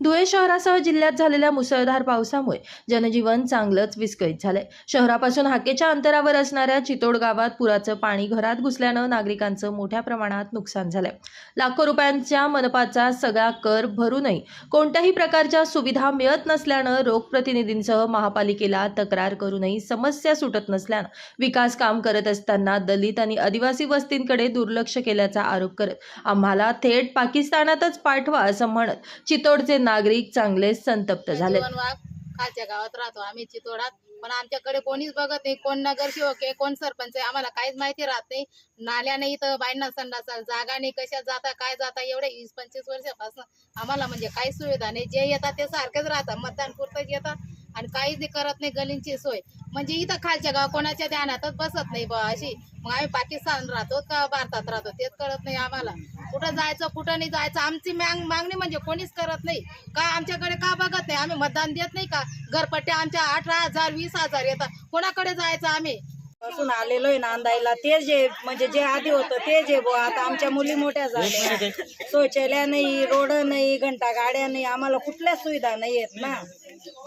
धुळे शहरासह जिल्ह्यात झालेल्या मुसळधार पावसामुळे जनजीवन चांगलंच विस्कळीत झालंय. शहरापासून हाकेच्या अंतरावर असणाऱ्या चितोड गावात पुराचं पाणी घरात घुसल्यानं नागरिकांचं मोठ्या प्रमाणात नुकसान झालंय. लाखो रुपयांच्या मनपाचा सगळा कर भरूनही कोणत्याही प्रकारच्या सुविधा मिळत नसल्यानं रोगप्रतिनिधींसह महापालिकेला तक्रार करूनही समस्या सुटत नसल्यानं विकास काम करत असताना दलित आणि आदिवासी वस्तींकडे दुर्लक्ष केल्याचा आरोप करत आम्हाला थेट पाकिस्तानातच पाठवा असं म्हणत चितोडचे नागरिक चांगले संतप्त झाले खालच्या गावात राहतो आम्ही चितोडात पण आमच्याकडे कोणीच बघत नाही कोण नगरसेवक आहे कोण सरपंच आहे आम्हाला काहीच माहिती राहत नाही. नाल्याने इथं बाईंना संडासा जागा नाही कशा जाता काय जाता एवढे वीस पंचवीस वर्षापासून आम्हाला म्हणजे काही सुविधा नाही. जे येतात ते सारखेच राहतात मतदान पुरतच येतात आणि काहीच नाही करत नाही गलींची सोय. म्हणजे इथं खालच्या गाव कोणाच्या ध्यानातच बसत नाही बा अशी. मग आम्ही पाकिस्तान राहतो का भारतात राहतो तेच कळत नाही आम्हाला. कुठं जायचं कुठं नाही जायचं आमची मांग मागणी म्हणजे कोणीच करत नाही. का आमच्याकडे का बघत नाही? आम्ही मतदान देत नाही का? घरपट्ट्या आमच्या अठरा हजार वीस हजार येतात. कोणाकडे जायचं आम्ही? पासून आलेलो आहे नांदायला. ते जे म्हणजे जे आधी होतं ते जे बुवा आता आमच्या मुली मोठ्या झाल्या. शौचालय नाही रोड नाही घंटा गाड्या नाही आम्हाला कुठल्याच सुविधा नाही आहेत ना?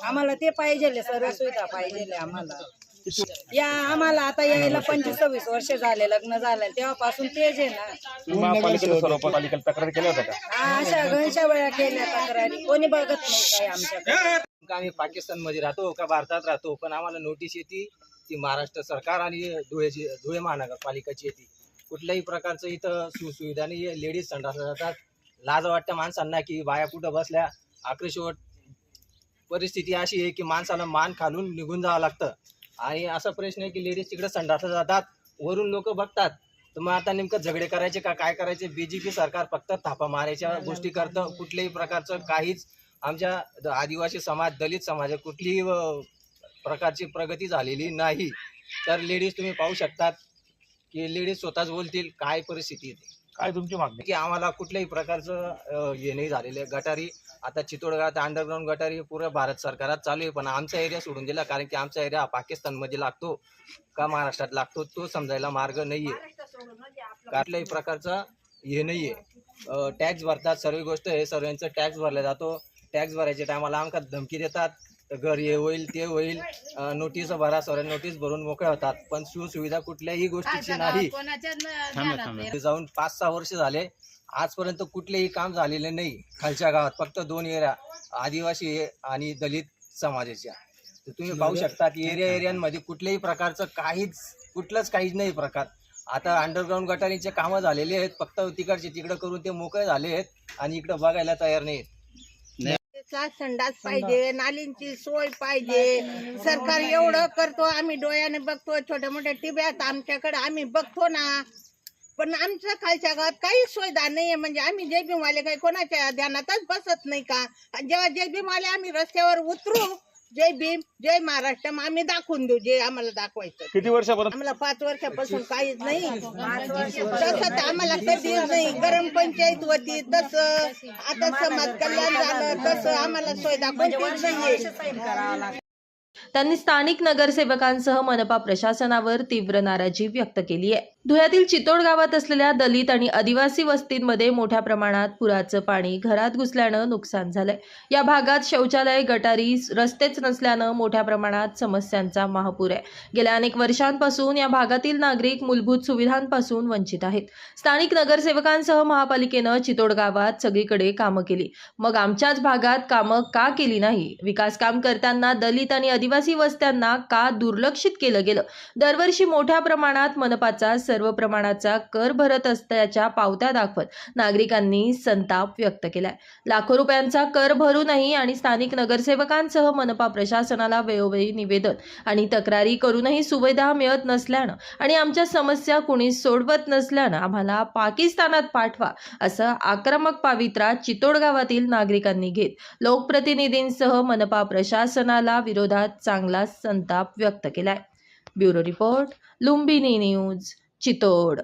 आम्हाला ते पाहिजे सर्व सुविधा पाहिजे आम्हाला. या आम्हाला आता यायला पंचवीस सव्वीस वर्ष झाले लग्न झालं तेव्हापासून तेच आहे ना. तुम्ही महापालिकेला सर्व पालिकेला तक्रार केल्या होत्या का? हा, अशा घनशा वेळा केल्या तक्रारी. कोणी बघत नाही काय आमच्याकडे. का आम्ही पाकिस्तानमध्ये राहतो का भारतात राहतो पण आम्हाला नोटीस येते ती महाराष्ट्र सरकार आणि धुळेची धुळे महानगरपालिकाची येते. कुठल्याही प्रकारचं इथं सुसुविधा नाही लेडीज संडास जातात. लाज वाटतं माणसांना की बाया कुठं बसल्या आकृषवट परिस्थिती अशी आहे की माणसाला मान खालून निघून जावं लागतं. आणि असा प्रश्न आहे की लेडीज तिकडे संडासला जातात वरून लोक बघतात. तर मग आता नेमकं झगडे करायचे का काय करायचे? बीजेपी सरकार फक्त थापा मारायच्या गोष्टी करतं. कुठल्याही प्रकारचं काहीच आमच्या आदिवासी समाज दलित समाज कुठलीही प्रकारची प्रगती झालेली नाही. तर लेडीज तुम्ही पाहू शकतात की लेडीज स्वतःच बोलतील काय परिस्थिती काय तुमची मागणी? की आम्हाला कुठल्याही प्रकारचं हे नाही झालेलं गटारी आता चितोडगावात अंडरग्राऊंड गटारी पूर्ण भारत सरकारात चालू आहे पण आमचा एरिया सोडून दिला कारण की आमचा एरिया पाकिस्तानमध्ये लागतो का महाराष्ट्रात लागतो तो समजायला मार्ग नाही आहे कुठल्याही प्रकारचा हे नाही आहे टॅक्स भरतात सर्व गोष्ट आहे सर्वांचं टॅक्स भरला जातो. टॅक्स भरायच्या टायमाला आमका धमकी देतात. घर हे होईल ते होईल. नोटीस भरा सर्व नोटीस भरून मोकळे होतात. पण सुसुविधा कुठल्याही गोष्टीची नाही. जाऊन पाच सहा वर्ष झाले. आजपर्यंत कुठलेही काम झालेले नाही. खालच्या गावात फक्त दोन एरिया आदिवासी आणि दलित समाजाच्या. तर तुम्ही पाहू शकता की एरिया एरियांमध्ये कुठल्याही प्रकारचं काहीच कुठलंच काहीच नाही प्रकार. आता अंडरग्राऊंड गटारीचे कामं झालेले आहेत. फक्त तिकडचे तिकडं करून ते मोकळे झाले आहेत आणि इकडं बघायला तयार नाहीत. चा संडास पाहिजे नालींची सोय पाहिजे. सरकार एवढं करतो आम्ही डोळ्याने बघतो छोट्या मोठ्या टिब्यात आमच्याकडे आम्ही बघतो ना. पण आमच्या खालच्या गावात काही सुविधा नाहीये. म्हणजे आम्ही जय भीमवाले काही कोणाच्या ध्यानातच बसत नाही का? जेव्हा जय भीमवाले आम्ही रस्त्यावर उतरू जय भीम जय महाराष्ट्र. मग आम्ही दाखवून देऊ जे आम्हाला दाखवायचं. किती वर्षापर्यंत आम्हाला पाच वर्षापासून काहीच नाही. तसं तर आम्हाला कधीच नाही. गरम पंचायत होती तसं आता समाज कल्याण झालं तसं आम्हाला सुविधा कोणतीच नाहीये. त्यांनी स्थानिक नगरसेवकांसह मनपा प्रशासनावर तीव्र नाराजी व्यक्त केली आहे. धुळ्यातील चितोड गावात असलेल्या दलित आणि आदिवासी वस्तींमध्ये मोठ्या प्रमाणात पुराचं पाणी घरात घुसल्यानं नुकसान झालंय. या भागात शौचालय गटारी रस्तेच नसल्यानं मोठ्या प्रमाणात समस्यांचा महापूर आहे. गेल्या अनेक वर्षांपासून या भागातील नागरिक मूलभूत सुविधांपासून वंचित आहेत. स्थानिक नगरसेवकांसह महापालिकेनं चितोड गावात सगळीकडे कामं केली. मग आमच्याच भागात कामं का केली नाही? विकास काम करताना दलित आणि आदिवासी वस्त्यांना का दुर्लक्षित केलं गेलं? दरवर्षी मोठ्या प्रमाणात मनपाचा सर्व प्रमाणाचा कर भरत असल्याच्या पावत्या दाखवत नागरिकांनी संताप व्यक्त केलाय. लाखो रुपयांचा कर भरूनही आणि स्थानिक नगरसेवकांसह मनपा प्रशासनाला वेळोवेळी निवेदन आणि तक्रारी करूनही सुविधा मिळत नसल्यानं आणि आमच्या समस्या कुणी सोडवत नसल्यानं आम्हाला पाकिस्तानात पाठवा असं आक्रमक पावित्रा चितोड गावातील नागरिकांनी घेत लोकप्रतिनिधींसह मनपा प्रशासनाला विरोधात चांगला संताप व्यक्त केलाय. Bureau report Lumbini news. Chitod